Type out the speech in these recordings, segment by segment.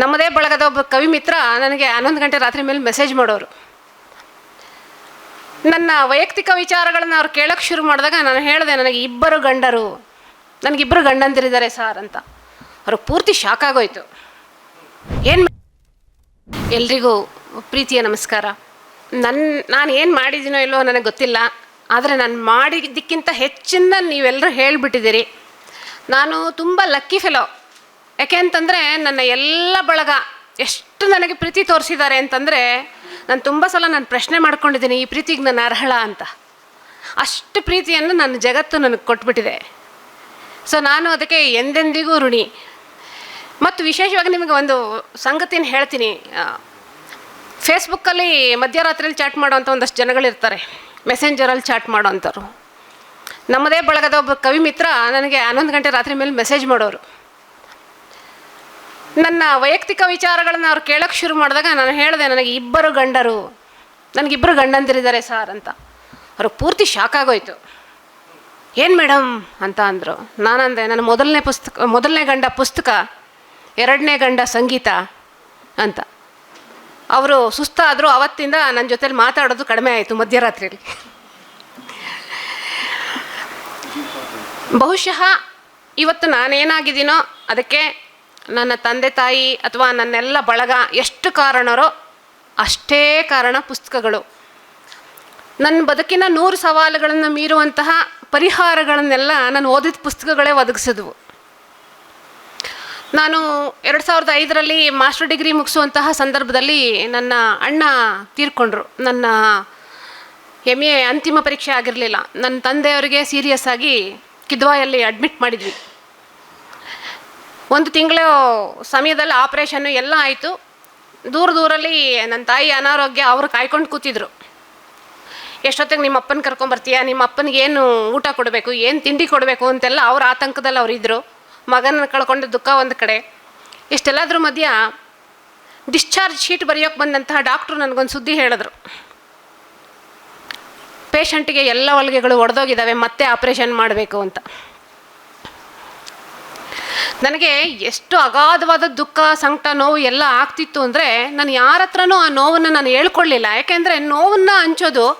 ನಮ್ಮದೇ ಬಳಗದ ಒಬ್ಬ ಕವಿ ಮಿತ್ರ ನನಗೆ ಹನ್ನೊಂದು ಗಂಟೆ ರಾತ್ರಿ ಮೇಲೆ ಮೆಸೇಜ್ ಮಾಡೋರು. ನನ್ನ ವೈಯಕ್ತಿಕ ವಿಚಾರಗಳನ್ನು ಅವ್ರು ಕೇಳೋಕ್ಕೆ ಶುರು ಮಾಡಿದಾಗ ನಾನು ಹೇಳಿದೆ, ನನಗೆ ಇಬ್ಬರು ಗಂಡರು ನನಗಿಬ್ಬರು ಗಂಡಂದಿರಿದ್ದಾರೆ ಸಾರ್ ಅಂತ. ಅವ್ರಿಗೆ ಪೂರ್ತಿ ಶಾಕ್ ಆಗೋಯ್ತು. ಏನು ಎಲ್ರಿಗೂ ಪ್ರೀತಿಯ ನಮಸ್ಕಾರ. ನನ್ನ ನಾನು ಏನು ಮಾಡಿದ್ದೀನೋ ಇಲ್ಲೋ ನನಗೆ ಗೊತ್ತಿಲ್ಲ. ಆದರೆ ನಾನು ಮಾಡಿದ್ದಕ್ಕಿಂತ ಹೆಚ್ಚಿನ ನೀವೆಲ್ಲರೂ ಹೇಳಿಬಿಟ್ಟಿದ್ದೀರಿ. ನಾನು ತುಂಬ ಲಕ್ಕಿ ಫೆಲೋ ಯಾಕೆ ಅಂತಂದರೆ ನನ್ನ ಎಲ್ಲ ಬಳಗ ಎಷ್ಟು ನನಗೆ ಪ್ರೀತಿ ತೋರಿಸಿದ್ದಾರೆ ಅಂತಂದರೆ ನಾನು ತುಂಬ ಸಲ ನಾನು ಪ್ರಶ್ನೆ ಮಾಡ್ಕೊಂಡಿದ್ದೀನಿ ಈ ಪ್ರೀತಿಗೆ ನಾನು ಅರ್ಹಳ ಅಂತ. ಅಷ್ಟು ಪ್ರೀತಿಯನ್ನು ನನ್ನ ಜಗತ್ತು ನನಗೆ ಕೊಟ್ಬಿಟ್ಟಿದೆ. ಸೊ ನಾನು ಅದಕ್ಕೆ ಎಂದೆಂದಿಗೂ ಋಣಿ. ಮತ್ತು ವಿಶೇಷವಾಗಿ ನಿಮಗೆ ಒಂದು ಸಂಗತಿನ ಹೇಳ್ತೀನಿ. ಫೇಸ್ಬುಕ್ಕಲ್ಲಿ ಮಧ್ಯರಾತ್ರಿಯಲ್ಲಿ ಚಾಟ್ ಮಾಡೋವಂಥ ಒಂದಷ್ಟು ಜನಗಳಿರ್ತಾರೆ. ಮೆಸೆಂಜರಲ್ಲಿ ಚಾಟ್ ಮಾಡೋವಂಥವ್ರು ನಮ್ಮದೇ ಬಳಗದ ಒಬ್ಬ ಕವಿ ಮಿತ್ರ ನನಗೆ ಹನ್ನೊಂದು ಗಂಟೆ ರಾತ್ರಿ ಮೇಲೆ ಮೆಸೇಜ್ ಮಾಡೋರು. ನನ್ನ ವೈಯಕ್ತಿಕ ವಿಚಾರಗಳನ್ನು ಅವ್ರು ಕೇಳೋಕ್ಕೆ ಶುರು ಮಾಡಿದಾಗ ನಾನು ಹೇಳಿದೆ, ನನಗೆ ಇಬ್ಬರು ಗಂಡರು, ನನಗಿಬ್ಬರು ಗಂಡಂದಿರಿದ್ದಾರೆ ಸಾರ್ ಅಂತ. ಅವ್ರಿಗೆ ಪೂರ್ತಿ ಶಾಕ್ ಆಗೋಯ್ತು. ಏನು ಮೇಡಮ್ ಅಂತ ಅಂದರು. ನಾನಂದೆ, ನನ್ನ ಮೊದಲನೇ ಪುಸ್ತಕ, ಮೊದಲನೇ ಗಂಡ ಪುಸ್ತಕ, ಎರಡನೇ ಗಂಡ ಸಂಗೀತ ಅಂತ. ಅವರು ಸುಸ್ತಾದರೂ, ಅವತ್ತಿಂದ ನನ್ನ ಜೊತೆಲಿ ಮಾತಾಡೋದು ಕಡಿಮೆ ಆಯಿತು ಮಧ್ಯರಾತ್ರಿಯಲ್ಲಿ ಬಹುಶಃ ಇವತ್ತು ನಾನೇನಾಗಿದ್ದೀನೋ ಅದಕ್ಕೆ ನನ್ನ ತಂದೆ ತಾಯಿ ಅಥವಾ ನನ್ನೆಲ್ಲ ಬಳಗ ಎಷ್ಟು ಕಾರಣರೋ ಅಷ್ಟೇ ಕಾರಣ ಪುಸ್ತಕಗಳು. ನನ್ನ ಬದುಕಿನ ನೂರು ಸವಾಲುಗಳನ್ನು ಮೀರುವಂತಹ ಪರಿಹಾರಗಳನ್ನೆಲ್ಲ ನಾನು ಓದಿದ ಪುಸ್ತಕಗಳೇ ಒದಗಿಸಿದ್ವು. ನಾನು ಎರಡು ಸಾವಿರದ ಐದರಲ್ಲಿ ಮಾಸ್ಟರ್ ಡಿಗ್ರಿ ಮುಗಿಸುವಂತಹ ಸಂದರ್ಭದಲ್ಲಿ ನನ್ನ ಅಣ್ಣ ತೀರ್ಕೊಂಡ್ರು. ನನ್ನ ಎಂ ಎ ಅಂತಿಮ ಪರೀಕ್ಷೆ ಆಗಿರಲಿಲ್ಲ. ನನ್ನ ತಂದೆಯವರಿಗೆ ಸೀರಿಯಸ್ ಆಗಿ ಕಿದ್ವಾಯಲ್ಲಿ ಅಡ್ಮಿಟ್ ಮಾಡಿದ್ವಿ. ಒಂದು ತಿಂಗಳ ಸಮಯದಲ್ಲಿ ಆಪ್ರೇಷನ್ನು ಎಲ್ಲ ಆಯಿತು. ದೂರ ದೂರಲ್ಲಿ ನನ್ನ ತಾಯಿ ಅನಾರೋಗ್ಯ, ಅವರು ಕಾಯ್ಕೊಂಡು ಕೂತಿದ್ರು. ಎಷ್ಟೊತ್ತಿಗೆ ನಿಮ್ಮ ಅಪ್ಪನ ಕರ್ಕೊಂಬರ್ತೀಯ ನಿಮ್ಮ ಅಪ್ಪನಿಗೆ ಏನು ಊಟ ಕೊಡಬೇಕು? ಏನು ತಿಂಡಿ ಕೊಡಬೇಕು? ಅಂತೆಲ್ಲ ಅವ್ರ ಆತಂಕದಲ್ಲಿ ಅವರಿದ್ದರು ಮಗನ ಕಳ್ಕೊಂಡು ದುಃಖ ಒಂದು ಕಡೆ. ಇಷ್ಟೆಲ್ಲದ್ರ ಮಧ್ಯ ಡಿಸ್ಚಾರ್ಜ್ ಶೀಟ್ ಬರೆಯೋಕೆ ಬಂದಂತಹ ಡಾಕ್ಟ್ರು ನನಗೊಂದು ಸುದ್ದಿ ಹೇಳಿದ್ರು. ಪೇಷಂಟಿಗೆ ಎಲ್ಲ ಹೊಲಿಗೆಗಳು ಒಡೆದೋಗಿದ್ದಾವೆ, ಮತ್ತೆ ಆಪ್ರೇಷನ್ ಮಾಡಬೇಕು ಅಂತ. ನನಗೆ ಎಷ್ಟು ಅಗಾಧವಾದ ದುಃಖ, ಸಂಕಟ, ನೋವು ಎಲ್ಲ ಆಗ್ತಿತ್ತು ಅಂದರೆ ನಾನು ಯಾರ ಹತ್ರನೂ ಆ ನೋವನ್ನು ನಾನು ಹೇಳ್ಕೊಳ್ಳಿಲ್ಲ. ಯಾಕೆಂದರೆ ನೋವನ್ನು ಹಂಚೋದು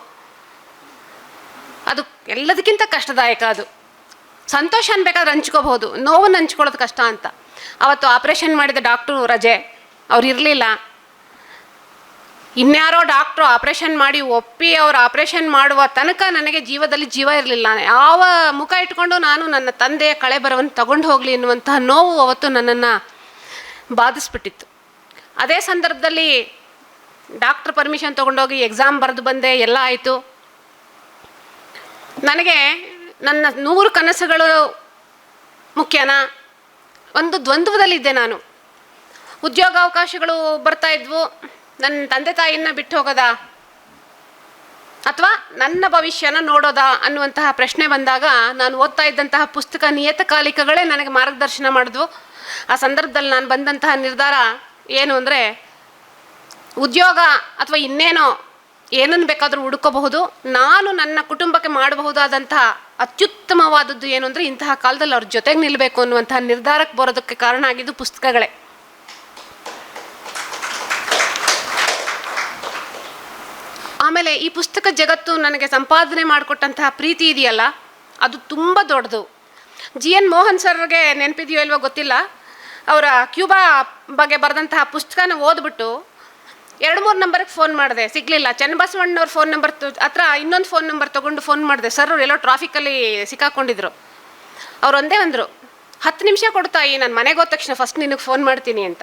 ಅದು ಎಲ್ಲದಕ್ಕಿಂತ ಕಷ್ಟದಾಯಕ ಅದು. ಸಂತೋಷ ಅನ್ಬೇಕಾದ್ರೆ ಹಂಚ್ಕೋಬಹುದು. ನೋವನ್ನು ಹಂಚ್ಕೊಳ್ಳೋದು ಕಷ್ಟ ಅಂತ. ಅವತ್ತು ಆಪ್ರೇಷನ್ ಮಾಡಿದ ಡಾಕ್ಟ್ರು ರಜೆ. ಅವ್ರು ಇರಲಿಲ್ಲ. ಇನ್ಯಾರೋ ಡಾಕ್ಟ್ರು ಆಪ್ರೇಷನ್ ಮಾಡಿ ಒಪ್ಪಿ ಅವ್ರು ಆಪ್ರೇಷನ್ ಮಾಡುವ ತನಕ ನನಗೆ ಜೀವದಲ್ಲಿ ಜೀವ ಇರಲಿಲ್ಲ. ಯಾವ ಮುಖ ಇಟ್ಕೊಂಡು ನಾನು ನನ್ನ ತಂದೆಯ ಕಳೆ ಬರವನ್ನು ತಗೊಂಡು ಹೋಗಲಿ ಎನ್ನುವಂತಹ ನೋವು ಅವತ್ತು ನನ್ನನ್ನು ಬಾಧಿಸ್ಬಿಟ್ಟಿತ್ತು. ಅದೇ ಸಂದರ್ಭದಲ್ಲಿ ಡಾಕ್ಟ್ರ್ ಪರ್ಮಿಷನ್ ತೊಗೊಂಡೋಗಿ ಎಕ್ಸಾಮ್ ಬರೆದು ಬಂದೆ, ಎಲ್ಲ ಆಯಿತು. ನನಗೆ ನನ್ನ ನೂರು ಕನಸುಗಳು ಮುಖ್ಯನಾ? ಒಂದು ದ್ವಂದ್ವದಲ್ಲಿದ್ದೆ ನಾನು. ಉದ್ಯೋಗಾವಕಾಶಗಳು ಬರ್ತಾ ಇದ್ವು. ನನ್ನ ತಂದೆ ತಾಯಿನ ಬಿಟ್ಟು ಹೋಗೋದಾ? ಅಥವಾ ನನ್ನ ಭವಿಷ್ಯನ ನೋಡೋದಾ? ಅನ್ನುವಂತಹ ಪ್ರಶ್ನೆ ಬಂದಾಗ ನಾನು ಓದ್ತಾ ಇದ್ದಂತಹ ಪುಸ್ತಕ ನಿಯತಕಾಲಿಕಗಳೇ ನನಗೆ ಮಾರ್ಗದರ್ಶನ ಮಾಡಿದ್ವು. ಆ ಸಂದರ್ಭದಲ್ಲಿ ನಾನು ಬಂದಂತಹ ನಿರ್ಧಾರ ಏನು ಅಂದರೆ, ಉದ್ಯೋಗ ಅಥವಾ ಇನ್ನೇನೋ ಏನನ್ನು ಬೇಕಾದರೂ ಹುಡುಕೋಬಹುದು. ನಾನು ನನ್ನ ಕುಟುಂಬಕ್ಕೆ ಮಾಡಬಹುದಾದಂತಹ ಅತ್ಯುತ್ತಮವಾದದ್ದು ಏನು ಅಂದರೆ ಇಂತಹ ಕಾಲದಲ್ಲಿ ಅವ್ರ ಜೊತೆಗೆ ನಿಲ್ಲಬೇಕು ಅನ್ನುವಂತಹ ನಿರ್ಧಾರಕ್ಕೆ ಬರೋದಕ್ಕೆ ಕಾರಣ ಆಗಿದ್ದು ಪುಸ್ತಕಗಳೇ. ಆಮೇಲೆ ಈ ಪುಸ್ತಕ ಜಗತ್ತು ನನಗೆ ಸಂಪಾದನೆ ಮಾಡಿಕೊಟ್ಟಂತಹ ಪ್ರೀತಿ ಇದೆಯಲ್ಲ, ಅದು ತುಂಬ ದೊಡ್ಡದು. ಜಿ ಎನ್ ಮೋಹನ್ ಸರ್ಗೆ ನೆನಪಿದೆಯೋ ಇಲ್ವೋ ಗೊತ್ತಿಲ್ಲ. ಅವರ ಕ್ಯೂಬಾ ಬಗ್ಗೆ ಬರೆದಂತಹ ಪುಸ್ತಕನ ಓದ್ಬಿಟ್ಟು ಎರಡು ಮೂರು ನಂಬರ್ಗೆ ಫೋನ್ ಮಾಡಿದೆ. ಸಿಗಲಿಲ್ಲ. ಚನ್ನಬಸವಣ್ಣವ್ರ ಫೋನ್ ನಂಬರ್ ಹತ್ರ ಇನ್ನೊಂದು ಫೋನ್ ನಂಬರ್ ತೊಗೊಂಡು ಫೋನ್ ಮಾಡಿದೆ. ಸರ್, ಅವ್ರು ಎಲ್ಲೋ ಟ್ರಾಫಿಕಲ್ಲಿ ಸಿಕ್ಕಾಕೊಂಡಿದ್ರು. ಅವ್ರು ಒಂದೇ ಅಂದರು, ಹತ್ತು ನಿಮಿಷ ಕೊಡ್ತಾಯಿ ನಾನು ಮನೆಗೆ ಹೋದ ತಕ್ಷಣ ಫಸ್ಟ್ ನಿನಗೆ ಫೋನ್ ಮಾಡ್ತೀನಿ ಅಂತ.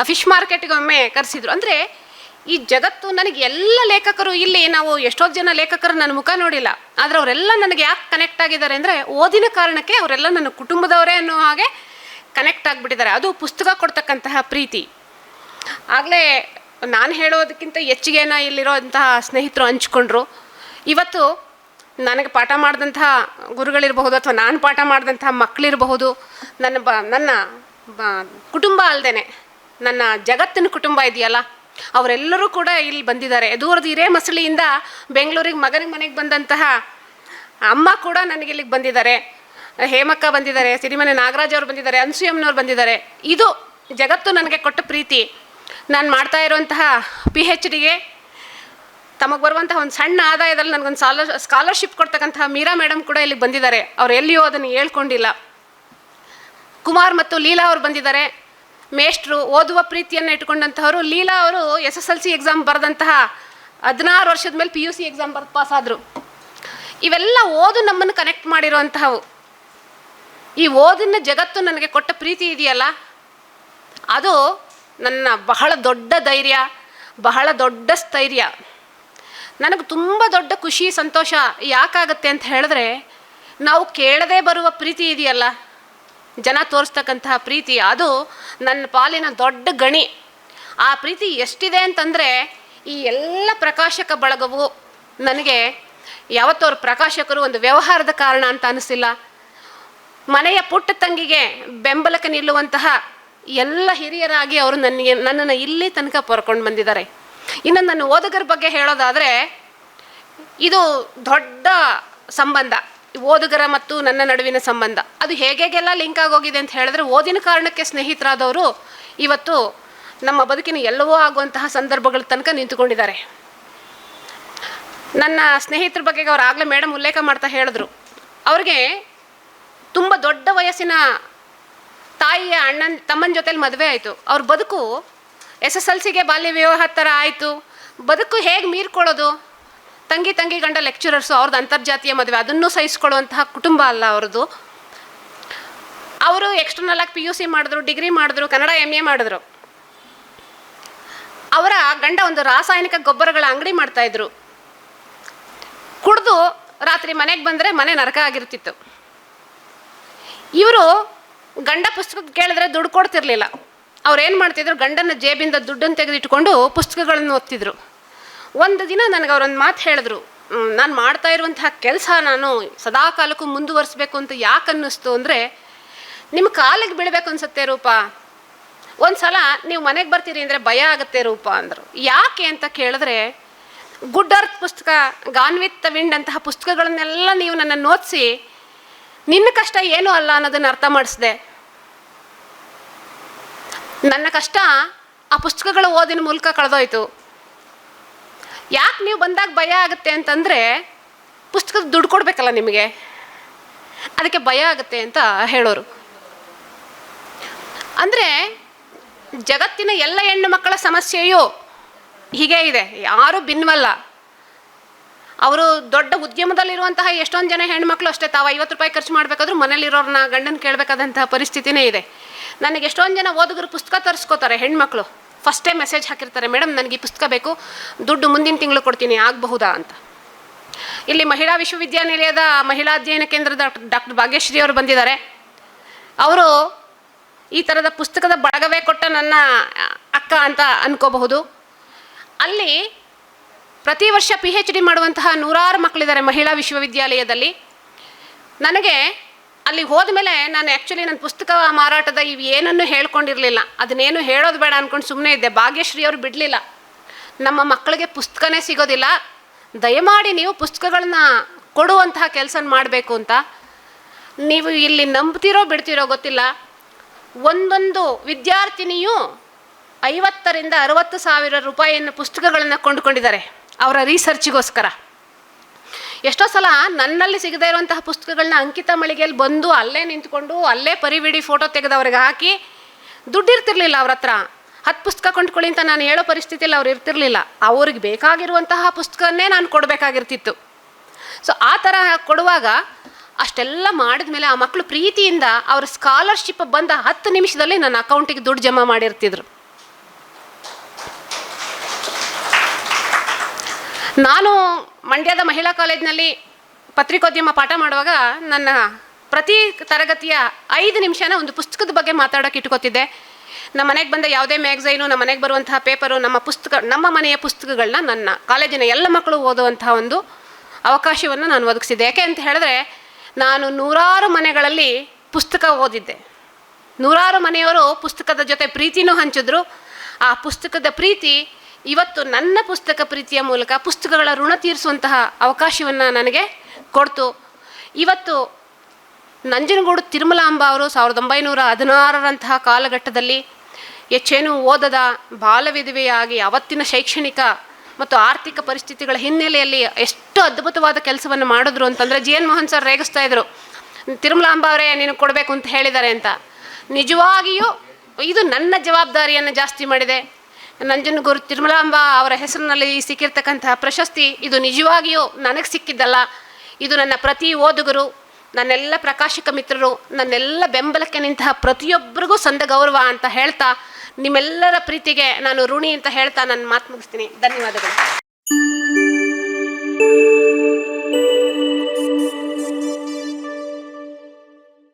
ಆ ಫಿಶ್ ಮಾರ್ಕೆಟಿಗೆ ಒಮ್ಮೆ ಕರೆಸಿದ್ರು. ಅಂದರೆ ಈ ಜಗತ್ತು ನನಗೆ ಎಲ್ಲ ಲೇಖಕರು ಇಲ್ಲಿ ನಾವು ಎಷ್ಟೋ ಜನ ಲೇಖಕರು ನನ್ನ ಮುಖ ನೋಡಿಲ್ಲ. ಆದರೆ ಅವರೆಲ್ಲ ನನಗೆ ಯಾಕೆ ಕನೆಕ್ಟ್ ಆಗಿದ್ದಾರೆ ಅಂದರೆ ಓದಿನ ಕಾರಣಕ್ಕೆ ಅವರೆಲ್ಲ ನನ್ನ ಕುಟುಂಬದವರೇ ಅನ್ನೋ ಹಾಗೆ ಕನೆಕ್ಟ್ ಆಗಿಬಿಟ್ಟಿದ್ದಾರೆ. ಅದು ಪುಸ್ತಕ ಕೊಡ್ತಕ್ಕಂತಹ ಪ್ರೀತಿ. ಆಗಲೇ ನಾನು ಹೇಳೋದಕ್ಕಿಂತ ಹೆಚ್ಚಿಗೆನ ಇಲ್ಲಿರೋಂತಹ ಸ್ನೇಹಿತರು ಹಂಚ್ಕೊಂಡ್ರು. ಇವತ್ತು ನನಗೆ ಪಾಠ ಮಾಡಿದಂತಹ ಗುರುಗಳಿರಬಹುದು ಅಥವಾ ನಾನು ಪಾಠ ಮಾಡಿದಂತಹ ಮಕ್ಕಳಿರಬಹುದು ನನ್ನ ಬ ನನ್ನ ಬ, ಕುಟುಂಬ ಅಲ್ಲದೇ ನನ್ನ ಜಗತ್ತಿನ ಕುಟುಂಬ ಇದೆಯಲ್ಲ? ಅವರೆಲ್ಲರೂ ಕೂಡ ಇಲ್ಲಿ ಬಂದಿದ್ದಾರೆ. ದೂರದ ಹಿರೇ ಮಸಳಿಯಿಂದ ಬೆಂಗಳೂರಿಗೆ ಮಗನಿಗೆ ಮನೆಗೆ ಬಂದಂತಹ ಅಮ್ಮ ಕೂಡ ನನಗೆ ಇಲ್ಲಿಗೆ ಬಂದಿದ್ದಾರೆ. ಹೇಮಕ್ಕ ಬಂದಿದ್ದಾರೆ, ಸಿರಿಮನೆ ನಾಗರಾಜ್ ಅವರು ಬಂದಿದ್ದಾರೆ, ಅನ್ಸೂಯಮ್ಮನವ್ರು ಬಂದಿದ್ದಾರೆ. ಇದು ಜಗತ್ತು ನನಗೆ ಕೊಟ್ಟ ಪ್ರೀತಿ. ನಾನು ಮಾಡ್ತಾ ಇರುವಂತಹ ಪಿ ಹೆಚ್ ಡಿಗೆ ತಮಗೆ ಬರುವಂತಹ ಒಂದು ಸಣ್ಣ ಆದಾಯದಲ್ಲಿ ನನಗೊಂದು ಸಾಲ ಸ್ಕಾಲರ್ಶಿಪ್ ಕೊಡ್ತಕ್ಕಂತಹ ಮೀರಾ ಮೇಡಮ್ ಕೂಡ ಇಲ್ಲಿಗೆ ಬಂದಿದ್ದಾರೆ. ಅವ್ರು ಎಲ್ಲಿಯೂ ಅದನ್ನು ಹೇಳ್ಕೊಂಡಿಲ್ಲ. ಕುಮಾರ್ ಮತ್ತು ಲೀಲಾ ಅವರು ಬಂದಿದ್ದಾರೆ. ಮೇಷ್ಟ್ರು ಓದುವ ಪ್ರೀತಿಯನ್ನು ಇಟ್ಕೊಂಡಂತಹವರು, ಲೀಲಾ ಅವರು S S L C exam ಬರೆದಂತಹ ಹದಿನಾರು ವರ್ಷದ ಮೇಲೆ ಪಿ ಯು ಸಿ ಎಕ್ಸಾಮ್ ಬರೆದು ಪಾಸ್ ಆದರು. ಇವೆಲ್ಲ ಓದು ನಮ್ಮನ್ನು ಕನೆಕ್ಟ್ ಮಾಡಿರುವಂತಹವು. ಈ ಓದಿನ ಜಗತ್ತು ನನಗೆ ಕೊಟ್ಟ ಪ್ರೀತಿ ಇದೆಯಲ್ಲ, ಅದು ನನ್ನ ಬಹಳ ದೊಡ್ಡ ಧೈರ್ಯ, ಬಹಳ ದೊಡ್ಡ ಸ್ಥೈರ್ಯ. ನನಗೆ ತುಂಬ ದೊಡ್ಡ ಖುಷಿ, ಸಂತೋಷ ಯಾಕಾಗತ್ತೆ ಅಂತ ಹೇಳಿದ್ರೆ, ನಾವು ಕೇಳದೇ ಬರುವ ಪ್ರೀತಿ ಇದೆಯಲ್ಲ ಜನ ತೋರಿಸ್ತಕ್ಕಂತಹ ಪ್ರೀತಿ, ಅದು ನನ್ನ ಪಾಲಿನ ದೊಡ್ಡ ಗಣಿ. ಆ ಪ್ರೀತಿ ಎಷ್ಟಿದೆ ಅಂತಂದರೆ, ಈ ಎಲ್ಲ ಪ್ರಕಾಶಕ ಬಳಗವು ನನಗೆ ಯಾವತ್ತೂ ಅವ್ರ ಪ್ರಕಾಶಕರು ಒಂದು ವ್ಯವಹಾರದ ಕಾರಣ ಅಂತ ಅನಿಸಿಲ್ಲ. ಮನೆಯ ಪುಟ್ಟ ತಂಗಿಗೆ ಬೆಂಬಲಕ್ಕೆ ನಿಲ್ಲುವಂತಹ ಎಲ್ಲ ಹಿರಿಯರಾಗಿ ಅವರು ನನಗೆ, ನನ್ನನ್ನು ಇಲ್ಲಿ ತನಕ ಪೊರ್ಕೊಂಡು ಬಂದಿದ್ದಾರೆ. ಇನ್ನು ನನ್ನ ಓದುಗರ ಬಗ್ಗೆ ಹೇಳೋದಾದರೆ, ಇದು ದೊಡ್ಡ ಸಂಬಂಧ. ಓದುಗರ ಮತ್ತು ನನ್ನ ನಡುವಿನ ಸಂಬಂಧ. ಅದು ಹೇಗೆಲ್ಲ ಲಿಂಕ್ ಆಗೋಗಿದೆ ಅಂತ ಹೇಳಿದ್ರೆ ಓದಿನ ಕಾರಣಕ್ಕೆ ಸ್ನೇಹಿತರಾದವರು ಇವತ್ತು ನಮ್ಮ ಬದುಕಿನ ಎಲ್ಲವೂ ಆಗುವಂತಹ ಸಂದರ್ಭಗಳ ತನಕ ನಿಂತುಕೊಂಡಿದ್ದಾರೆ. ನನ್ನ ಸ್ನೇಹಿತರ ಬಗ್ಗೆ ಅವ್ರು ಆಗಲೇ ಮೇಡಮ್ ಉಲ್ಲೇಖ ಮಾಡ್ತಾ ಹೇಳಿದ್ರು. ಅವ್ರಿಗೆ ತುಂಬ ದೊಡ್ಡ ವಯಸ್ಸಿನ ತಾಯಿಯ ಅಣ್ಣನ, ತಮ್ಮನ ಜೊತೆಲಿ ಮದುವೆ ಆಯಿತು. ಅವ್ರ ಬದುಕು ಎಸ್ ಎಸ್ ಎಲ್ ಸಿಗೆ ಬಾಲ್ಯ ವಿವಾಹ ಥರ ಆಯಿತು. ಬದುಕು ಹೇಗೆ ಮೀರ್ಕೊಳ್ಳೋದು? ತಂಗಿ ತಂಗಿ ಗಂಡ ಲೆಕ್ಚರರ್ಸು ಅವ್ರದ್ದು ಅಂತರ್ಜಾತೀಯ ಮದುವೆ, ಅದನ್ನು ಸಹಿಸ್ಕೊಳ್ಳುವಂತಹ ಕುಟುಂಬ ಅಲ್ಲ ಅವ್ರದ್ದು ಅವರು ಎಕ್ಸ್ಟರ್ನಲ್ ಆಗಿ ಪಿ ಯು ಸಿ ಮಾಡಿದ್ರು ಡಿಗ್ರಿ ಮಾಡಿದ್ರು, ಕನ್ನಡ ಎಂ ಎ ಮಾಡಿದ್ರು. ಅವರ ಗಂಡ ಒಂದು ರಾಸಾಯನಿಕ ಗೊಬ್ಬರಗಳ ಅಂಗಡಿ ಮಾಡ್ತಾಯಿದ್ರು ಕುಡಿದು ರಾತ್ರಿ ಮನೆಗೆ ಬಂದರೆ ಮನೆ ನರಕ ಆಗಿರ್ತಿತ್ತು. ಇವರು ಗಂಡ ಪುಸ್ತಕ ಕೇಳಿದ್ರೆ ದುಡ್ಡು ಕೊಡ್ತಿರ್ಲಿಲ್ಲ. ಅವ್ರು ಏನು ಮಾಡ್ತಿದ್ರು, ಗಂಡನ ಜೇಬಿಂದ ದುಡ್ಡನ್ನು ತೆಗೆದಿಟ್ಕೊಂಡು ಪುಸ್ತಕಗಳನ್ನು ಓದ್ತಿದ್ರು. ಒಂದು ದಿನ ನನಗೆ ಅವರೊಂದು ಮಾತು ಹೇಳಿದ್ರು ನಾನು ಮಾಡ್ತಾ ಇರುವಂತಹ ಕೆಲಸ ನಾನು ಸದಾ ಕಾಲಕ್ಕೂ ಮುಂದುವರಿಸ್ಬೇಕು ಅಂತ ಯಾಕೆ ಅನ್ನಿಸ್ತು ಅಂದರೆ ನಿಮ್ಮ ಕಾಲಿಗೆ ಬೀಳಬೇಕು ಅನ್ಸುತ್ತೆ ರೂಪ. ಒಂದು ಸಲ ನೀವು ಮನೆಗೆ ಬರ್ತೀರಿ ಅಂದರೆ ಭಯ ಆಗುತ್ತೆ ರೂಪ ಅಂದರು. ಯಾಕೆ ಅಂತ ಕೇಳಿದ್ರೆ ಗುಡ್ ಅರ್ತ್ ಪುಸ್ತಕ ಗಾನ್ ವಿತ್ ವಿಂಡ್ ಅಂತಹ ಪುಸ್ತಕಗಳನ್ನೆಲ್ಲ ನೀವು ನನ್ನನ್ನು ಓದಿಸಿ ನಿನ್ನ ಕಷ್ಟ ಏನು ಅಲ್ಲ ಅನ್ನೋದನ್ನು ಅರ್ಥ ಮಾಡಿಸಿದೆ. ನನ್ನ ಕಷ್ಟ ಆ ಪುಸ್ತಕಗಳ ಓದಿನ ಮೂಲಕ ಕಳೆದೋಯ್ತು. ಯಾಕೆ ನೀವು ಬಂದಾಗ ಭಯ ಆಗುತ್ತೆ ಅಂತಂದರೆ ಪುಸ್ತಕದ ದುಡ್ಡು ಕೊಡಬೇಕಲ್ಲ ನಿಮಗೆ. ಅದಕ್ಕೆ ಭಯ ಆಗುತ್ತೆ ಅಂತ ಹೇಳೋರು. ಅಂದರೆ ಜಗತ್ತಿನ ಎಲ್ಲ ಹೆಣ್ಣು ಮಕ್ಕಳ ಸಮಸ್ಯೆಯು ಹೀಗೆ ಇದೆ, ಯಾರೂ ಭಿನ್ನವಲ್ಲ ಅವರು ದೊಡ್ಡ ಉದ್ಯಮದಲ್ಲಿರುವಂತಹ ಎಷ್ಟೊಂದು ಜನ ಹೆಣ್ಮಕ್ಳು ಅಷ್ಟೇ, ತಾವು ಐವತ್ತು ರೂಪಾಯಿ ಖರ್ಚು ಮಾಡಬೇಕಾದ್ರೂ ಮನೇಲಿರೋರನ್ನ ಗಂಡನ ಕೇಳಬೇಕಾದಂತಹ ಪರಿಸ್ಥಿತಿನೇ ಇದೆ. ನನಗೆ ಎಷ್ಟೊಂದು ಜನ ಓದುಗರು ಪುಸ್ತಕ ತರಿಸ್ಕೋತಾರೆ ಹೆಣ್ಮಕ್ಳು ಫಸ್ಟೇ ಮೆಸೇಜ್ ಹಾಕಿರ್ತಾರೆ ಮೇಡಮ್ ನನಗೆ ಈ ಪುಸ್ತಕ ಬೇಕು, ದುಡ್ಡು ಮುಂದಿನ ತಿಂಗಳು ಕೊಡ್ತೀನಿ, ಆಗಬಹುದಾ ಅಂತ. ಇಲ್ಲಿ ಮಹಿಳಾ ವಿಶ್ವವಿದ್ಯಾನಿಲಯದ ಮಹಿಳಾ ಅಧ್ಯಯನ ಕೇಂದ್ರದ ಡಾಕ್ಟರ್ ಭಾಗ್ಯಶ್ರೀ ಅವರು ಬಂದಿದ್ದಾರೆ. ಅವರು ಈ ಥರದ ಪುಸ್ತಕದ ಬಳಗವೇ ಕೊಟ್ಟ ನನ್ನ ಅಕ್ಕ ಅಂತ ಅನ್ಕೋಬಹುದು. ಅಲ್ಲಿ ಪ್ರತಿ ವರ್ಷ ಪಿ ಹೆಚ್ ಡಿ ಮಾಡುವಂತಹ ನೂರಾರು ಮಕ್ಕಳಿದ್ದಾರೆ ಮಹಿಳಾ ವಿಶ್ವವಿದ್ಯಾಲಯದಲ್ಲಿ. ನನಗೆ ಅಲ್ಲಿ ಹೋದ್ಮೇಲೆ ನಾನು ಆ್ಯಕ್ಚುಲಿ ನನ್ನ ಪುಸ್ತಕ ಮಾರಾಟದ ಇವು ಏನನ್ನೂ ಹೇಳ್ಕೊಂಡಿರಲಿಲ್ಲ. ಅದನ್ನೇನು ಹೇಳೋದು ಬೇಡ ಅಂದ್ಕೊಂಡು ಸುಮ್ಮನೆ ಇದ್ದೆ. ಭಾಗ್ಯಶ್ರೀ ಅವರು ಬಿಡಲಿಲ್ಲ. ನಮ್ಮ ಮಕ್ಕಳಿಗೆ ಪುಸ್ತಕನೇ ಸಿಗೋದಿಲ್ಲ. ದಯಮಾಡಿ ನೀವು ಪುಸ್ತಕಗಳನ್ನ ಕೊಡುವಂತಹ ಕೆಲಸ ಮಾಡಬೇಕು ಅಂತ. ನೀವು ಇಲ್ಲಿ ನಂಬ್ತಿರೋ ಬಿಡ್ತಿರೋ ಗೊತ್ತಿಲ್ಲ. ಒಂದೊಂದು ವಿದ್ಯಾರ್ಥಿನಿಯು ಐವತ್ತರಿಂದ ಅರವತ್ತು ಸಾವಿರ ರೂಪಾಯಿಯನ್ನು ಪುಸ್ತಕಗಳನ್ನು ಕೊಂಡುಕೊಂಡಿದ್ದಾರೆ. ಅವರ ರಿಸರ್ಚಿಗೋಸ್ಕರ ಎಷ್ಟೋ ಸಲ ನನ್ನಲ್ಲಿ ಸಿಗದೇ ಇರುವಂತಹ ಪುಸ್ತಕಗಳನ್ನ ಅಂಕಿತ ಮಳಿಗೆಯಲ್ಲಿ ಬಂದು ಅಲ್ಲೇ ನಿಂತ್ಕೊಂಡು ಅಲ್ಲೇ ಪರಿವಿಡಿ ಫೋಟೋ ತೆಗೆದು ಅವ್ರಿಗೆ ಹಾಕಿ ದುಡ್ಡು ಇರ್ತಿರ್ಲಿಲ್ಲ ಅವ್ರ ಹತ್ರ. ಹತ್ತು ಪುಸ್ತಕ ಕೊಂಡ್ಕೊಳ್ಳಿ ಅಂತ ನಾನು ಹೇಳೋ ಪರಿಸ್ಥಿತಿಯಲ್ಲಿ ಅವ್ರು ಇರ್ತಿರ್ಲಿಲ್ಲ. ಅವ್ರಿಗೆ ಬೇಕಾಗಿರುವಂತಹ ಪುಸ್ತಕನೇ ನಾನು ಕೊಡಬೇಕಾಗಿರ್ತಿತ್ತು. ಸೊ ಆ ಥರ ಕೊಡುವಾಗ ಅಷ್ಟೆಲ್ಲ ಮಾಡಿದ ಮೇಲೆ ಆ ಮಕ್ಕಳು ಪ್ರೀತಿಯಿಂದ ಅವ್ರ ಸ್ಕಾಲರ್ಶಿಪ್ ಬಂದ ಹತ್ತು ನಿಮಿಷದಲ್ಲಿ ನನ್ನ ಅಕೌಂಟಿಗೆ ದುಡ್ಡು ಜಮಾ ಮಾಡಿರ್ತಿದ್ರು. ನಾನು ಮಂಡ್ಯದ ಮಹಿಳಾ ಕಾಲೇಜಿನಲ್ಲಿ ಪತ್ರಿಕೋದ್ಯಮ ಪಾಠ ಮಾಡುವಾಗ ನನ್ನ ಪ್ರತಿ ತರಗತಿಯ ಐದು ನಿಮಿಷನ ಒಂದು ಪುಸ್ತಕದ ಬಗ್ಗೆ ಮಾತಾಡೋಕೆ ಇಟ್ಕೋತಿದ್ದೆ. ನಮ್ಮ ಮನೆಗೆ ಬಂದ ಯಾವುದೇ ಮ್ಯಾಗ್ಝೈನು, ನಮ್ಮ ಮನೆಗೆ ಬರುವಂತಹ ಪೇಪರು, ನಮ್ಮ ಪುಸ್ತಕ, ನಮ್ಮ ಮನೆಯ ಪುಸ್ತಕಗಳನ್ನ ನನ್ನ ಕಾಲೇಜಿನ ಎಲ್ಲ ಮಕ್ಕಳು ಓದುವಂತಹ ಒಂದು ಅವಕಾಶವನ್ನು ನಾನು ಒದಗಿಸಿದ್ದೆ. ಯಾಕೆ ಅಂತ ಹೇಳಿದ್ರೆ, ನಾನು ನೂರಾರು ಮನೆಗಳಲ್ಲಿ ಪುಸ್ತಕ ಓದಿದ್ದೆ. ನೂರಾರು ಮನೆಯವರು ಪುಸ್ತಕದ ಜೊತೆ ಪ್ರೀತಿನೂ ಹಂಚಿದ್ರು. ಆ ಪುಸ್ತಕದ ಪ್ರೀತಿ ಇವತ್ತು ನನ್ನ ಪುಸ್ತಕ ಪ್ರೀತಿಯ ಮೂಲಕ ಪುಸ್ತಕಗಳ ಋಣ ತೀರಿಸುವಂತಹ ಅವಕಾಶವನ್ನು ನನಗೆ ಕೊಡ್ತು. ಇವತ್ತು ನಂಜನಗೂಡು ತಿರುಮಲಾಂಬ ಅವರು ಸಾವಿರದ ಒಂಬೈನೂರ ಹದಿನಾರರಂತಹ ಕಾಲಘಟ್ಟದಲ್ಲಿ ಹೆಚ್ಚೇನು ಓದದ ಬಾಲವಿಧವೆಯಾಗಿ ಅವತ್ತಿನ ಶೈಕ್ಷಣಿಕ ಮತ್ತು ಆರ್ಥಿಕ ಪರಿಸ್ಥಿತಿಗಳ ಹಿನ್ನೆಲೆಯಲ್ಲಿ ಎಷ್ಟು ಅದ್ಭುತವಾದ ಕೆಲಸವನ್ನು ಮಾಡಿದ್ರು ಅಂತಂದರೆ ಜಿ ಎನ್ ಮೋಹನ್ ಸರ್ ರೇಗಿಸ್ತಾ ಇದ್ರು. ತಿರುಮಲಾಂಬ ಅವರೇ ನೀನು ಕೊಡಬೇಕು ಅಂತ ಹೇಳಿದ್ದಾರೆ ಅಂತ. ನಿಜವಾಗಿಯೂ ಇದು ನನ್ನ ಜವಾಬ್ದಾರಿಯನ್ನು ಜಾಸ್ತಿ ಮಾಡಿದೆ. ನಂಜನಗೂರು ತಿರುಮಲಾಂಬ ಅವರ ಹೆಸರಿನಲ್ಲಿ ಸಿಕ್ಕಿರ್ತಕ್ಕಂತಹ ಪ್ರಶಸ್ತಿ ಇದು ನಿಜವಾಗಿಯೂ ನನಗೆ ಸಿಕ್ಕಿದ್ದಲ್ಲ. ಇದು ನನ್ನ ಪ್ರತಿ ಓದುಗರು, ನನ್ನೆಲ್ಲ ಪ್ರಕಾಶಕ ಮಿತ್ರರು, ನನ್ನೆಲ್ಲ ಬೆಂಬಲಕ್ಕೆ ನಿಂತಹ ಪ್ರತಿಯೊಬ್ಬರಿಗೂ ಸಂದ ಗೌರವ ಅಂತ ಹೇಳ್ತಾ, ನಿಮ್ಮೆಲ್ಲರ ಪ್ರೀತಿಗೆ ನಾನು ಋಣಿ ಅಂತ ಹೇಳ್ತಾ ನನ್ನ ಮಾತು ಮುಗಿಸ್ತೀನಿ. ಧನ್ಯವಾದಗಳು.